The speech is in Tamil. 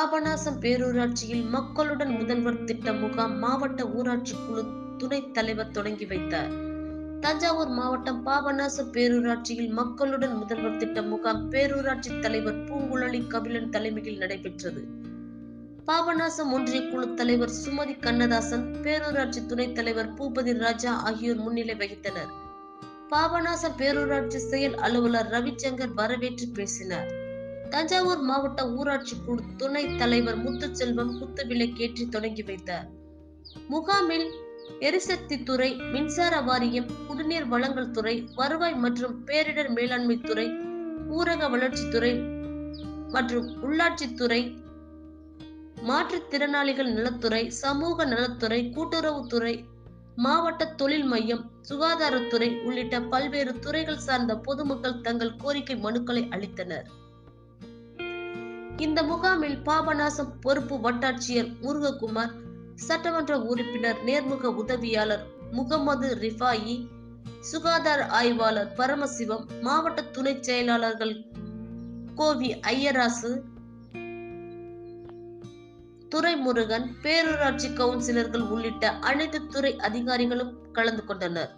பாபநாசம் பேரூராட்சியில் மக்களுடன் முதல்வர் திட்ட முகாம் மாவட்ட ஊராட்சி குழு துணைத் தலைவர் தொடங்கி வைத்தார். தஞ்சாவூர் மாவட்டம் பாபநாசம் பேரூராட்சியில் மக்களுடன் முதல்வர் திட்ட முகாம் பேரூராட்சி தலைவர் பூங்குழலி கபிலன் தலைமையில் நடைபெற்றது. பாபநாசம் ஒன்றிய குழு தலைவர் சுமதி கண்ணதாசன் பேரூராட்சி துணைத் தலைவர் பூபதி ராஜா ஆகியோர் முன்னிலை வகித்தனர். பாபநாசம் பேரூராட்சி செயல் அலுவலர் ரவிச்சங்கர் வரவேற்று பேசினார். தஞ்சாவூர் மாவட்ட ஊராட்சி குழு துணை தலைவர் முத்துச்செல்வம் குத்துவிளக்கேற்றி தொடங்கி வைத்தார். முகாமில் எரிசக்தி துறை மின்சார வாரியம் குடிநீர் வழங்கல் துறை வருவாய் மற்றும் பேரிடர் மேலாண்மை துறை ஊரக வளர்ச்சித்துறை மற்றும் உள்ளாட்சித்துறை மாற்றுத்திறனாளிகள் நலத்துறை சமூக நலத்துறை கூட்டுறவுத்துறை மாவட்ட தொழில் மையம் சுகாதாரத்துறை உள்ளிட்ட பல்வேறு துறைகள் சார்ந்த பொதுமக்கள் தங்கள் கோரிக்கை மனுக்களை அளித்தனர். இந்த முகாமில் பாபநாசம் பொறுப்பு வட்டாட்சியர் முருககுமார் சட்டமன்ற உறுப்பினர் நேர்முக உதவியாளர் முகமது ரிஃபாயி சுகாதார ஆய்வாளர் பரமசிவம் மாவட்ட துணை செயலாளர்கள் கோவி ஐயராசு துறைமுருகன் பேரூராட்சி கவுன்சிலர்கள் உள்ளிட்ட அனைத்து துறை அதிகாரிகளும் கலந்து கொண்டனர்.